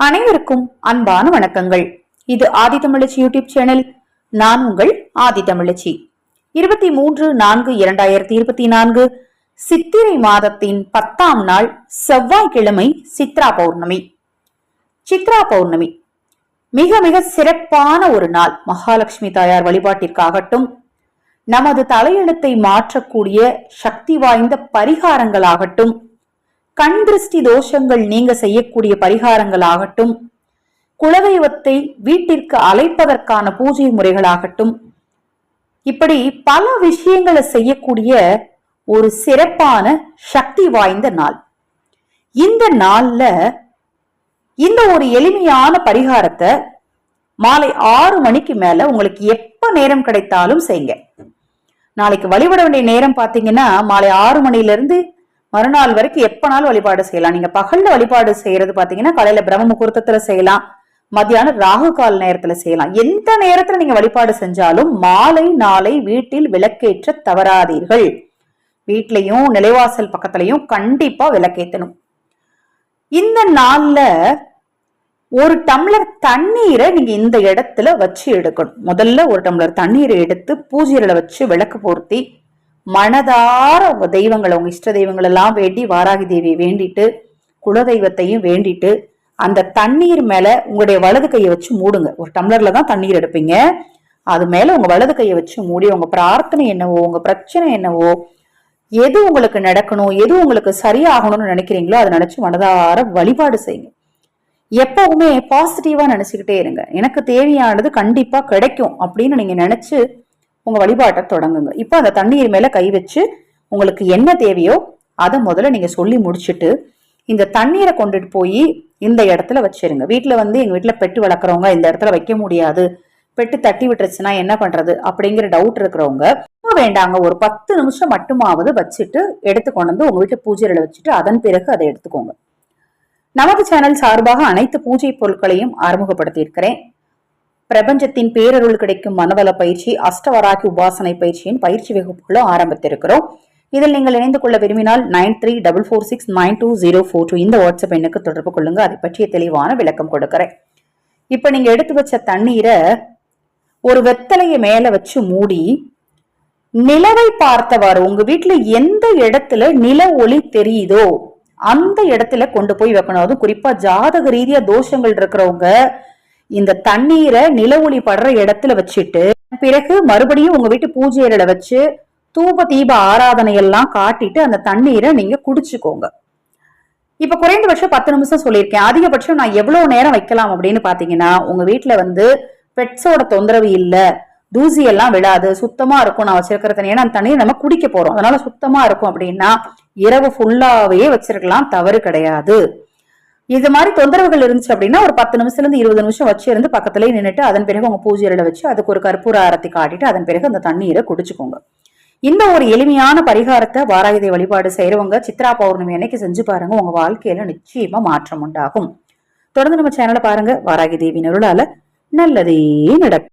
அனைவருக்கும் அன்பான வணக்கங்கள். இது ஆதி தமிழச்சி யூடியூப் சேனல். நான் உங்கள் ஆதி தமிழச்சி. இருபத்தி மூன்று நான்கு இரண்டாயிரத்தி இருபத்தி நான்கு சித்திரை மாதத்தின் பத்தாம் நாள் செவ்வாய்க்கிழமை சித்ரா பௌர்ணமி. சித்ரா பௌர்ணமி. மிக மிக சிறப்பான ஒரு நாள் மகாலட்சுமி தாயார் வழிபாட்டிற்காகட்டும் நமது தலையெழுத்தை மாற்றக்கூடிய சக்தி வாய்ந்த பரிகாரங்களாகட்டும் கண் திருஷ்டி தோஷங்கள் நீங்க செய்யக்கூடிய பரிகாரங்கள் ஆகட்டும் குலதெய்வத்தை வீட்டிற்கு அழைப்பதற்கான பூஜை முறைகளாகட்டும் இப்படி பல விஷயங்களை செய்யக்கூடிய ஒரு சிறப்பான சக்தி வாய்ந்த நாள். இந்த நாள்ல இந்த ஒரு எளிமையான பரிகாரத்தை மாலை ஆறு மணிக்கு மேல உங்களுக்கு எப்ப நேரம் கிடைத்தாலும் செய்யுங்க. நாளைக்கு வழிபட வேண்டிய நேரம் பாத்தீங்கன்னா மாலை ஆறு மணில இருந்து மறுநாள் வரைக்கும் எப்பனாலும் வழிபாடு செய்யலாம். நீங்க பகல்ல வழிபாடு செய்யறது பாத்தீங்கன்னா காலையில பிரம்ம முகூர்த்தத்துல செய்யலாம். மத்தியானம் ராகு கால நேரத்துல செய்யலாம். எந்த நேரத்துல நீங்க வழிபாடு செஞ்சாலும் மாலை நாளை வீட்டில் விளக்கேற்ற தவறாதீர்கள். வீட்லையும் நிலைவாசல் பக்கத்துலயும் கண்டிப்பா விளக்கேத்தணும். இந்த நாள்ல ஒரு டம்ளர் தண்ணீரை நீங்க இந்த இடத்துல வச்சு எடுக்கணும். முதல்ல ஒரு டம்ளர் தண்ணீரை எடுத்து பூஜையில வச்சு விளக்கு பொருத்தி மனதார உங்க தெய்வங்களை உங்க இஷ்ட தெய்வங்கள் எல்லாம் வேண்டி வாராகி தேவியை வேண்டிட்டு குலதெய்வத்தையும் வேண்டிட்டு அந்த தண்ணீர் மேல உங்களுடைய வலது கையை வச்சு மூடுங்க. ஒரு டம்ளர்ல தான் தண்ணீர் எடுப்பீங்க. அது மேல உங்க வலது கையை வச்சு மூடி உங்க பிரார்த்தனை என்னவோ உங்க பிரச்சனை என்னவோ எது உங்களுக்கு நடக்கணும் எது உங்களுக்கு சரியாகணும்னு நினைக்கிறீங்களோ அதை நினைச்சு மனதார வழிபாடு செய்யுங்க. எப்பவுமே பாசிட்டிவா நினைச்சுக்கிட்டே இருங்க. எனக்கு தேவையானது கண்டிப்பா கிடைக்கும் அப்படின்னு நீங்க நினைச்சு உங்க வழிபாட்டை தொடங்குங்க. இப்போ அந்த தண்ணீர் மேல கை வச்சு உங்களுக்கு என்ன தேவையோ அதை முதல்ல நீங்க சொல்லி முடிச்சுட்டு இந்த தண்ணீரை கொண்டுட்டு போய் இந்த இடத்துல வச்சிருங்க. வீட்டுல வந்து எங்க வீட்டுல பெட்டு வளர்க்குறவங்க இந்த இடத்துல வைக்க முடியாது. பெட்டு தட்டி விட்டுருச்சுன்னா என்ன பண்றது அப்படிங்கிற டவுட் இருக்கிறவங்க வேண்டாங்க. ஒரு பத்து நிமிஷம் மட்டுமாவது வச்சுட்டு எடுத்து கொண்டு வந்து உங்க வீட்டு பூஜையில வச்சுட்டு அதன் பிறகு அதை எடுத்துக்கோங்க. நமது சேனல் சார்பாக அனைத்து பூஜை பொருட்களையும் அறிமுகப்படுத்தி இருக்கிறேன் பிரபஞ்சத்தின் பேரருள் கிடைக்கும் மனவள பயிற்சி அஷ்டவராகி உபாசனை பயிற்சியின் பயிற்சி வகுப்புகளும் ஆரம்பித்திருக்கிறோம். இதில் நீங்கள் இணைந்து கொள்ள விரும்பினால் nine three double four six nine two zero four two இந்த வாட்ஸ்அப் எண்ணுக்கு தொடர்பு கொள்ளுங்க. அதை பற்றிய தெளிவான விளக்கம் கொடுக்கிறேன். இப்போ நீங்க எடுத்து வச்ச தண்ணீரை ஒரு வெத்தலையை மேல வச்சு மூடி நிலவை பார்த்தவாறு உங்க வீட்டுல எந்த இடத்துல நில ஒளி தெரியுதோ அந்த இடத்துல கொண்டு போய் வைக்கணும். அதுவும் குறிப்பா ஜாதக ரீதியா தோஷங்கள் இருக்கிறவங்க இந்த தண்ணீரை நில ஒளி படுற இடத்துல வச்சுட்டு பிறகு மறுபடியும் உங்க வீட்டு பூஜை அறையில வச்சு தூப தீப ஆராதனை எல்லாம் காட்டிட்டு அந்த தண்ணீரை நீங்க குடிச்சுக்கோங்க. இப்ப குறைந்தபட்சம் பத்து நிமிஷம் சொல்லியிருக்கேன். அதிகபட்சம் நான் எவ்வளவு நேரம் வைக்கலாம் அப்படின்னு பாத்தீங்கன்னா உங்க வீட்டுல வந்து பெட்ஸோட தொந்தரவு இல்ல. தூசி எல்லாம் விடாது சுத்தமா இருக்கும். நான் வச்சிருக்கிற தண்ணி ஏன்னா அந்த தண்ணியை நம்ம குடிக்க போறோம். அதனால சுத்தமா இருக்கும் அப்படின்னா இரவு ஃபுல்லாவே வச்சிருக்கலாம். தவறு கிடையாது. இது மாதிரி தொந்தரவுகள் இருந்துச்சு அப்படின்னா ஒரு பத்து நிமிஷத்துல இருந்து இருபது நிமிஷம் வச்சு இருந்து பக்கத்துலயே நின்றுட்டு அதன் பிறகு உங்க பூஜையில வச்சு அதுக்கு ஒரு கற்பூர ஆரத்தி காட்டிட்டு அதன் பிறகு அந்த தண்ணீரை குடிச்சுக்கோங்க. இந்த ஒரு எளிமையான பரிகாரத்தை வாராயுதை வழிபாடு செய்யறவங்க சித்ரா பௌர்ணமி அன்னைக்கு செஞ்சு பாருங்க உங்க வாழ்க்கையில நிச்சயமா மாற்றம் உண்டாகும். தொடர்ந்து நம்ம சேனலை பாருங்க வாராகி தேவி நருளால நல்லதே நடக்கும்.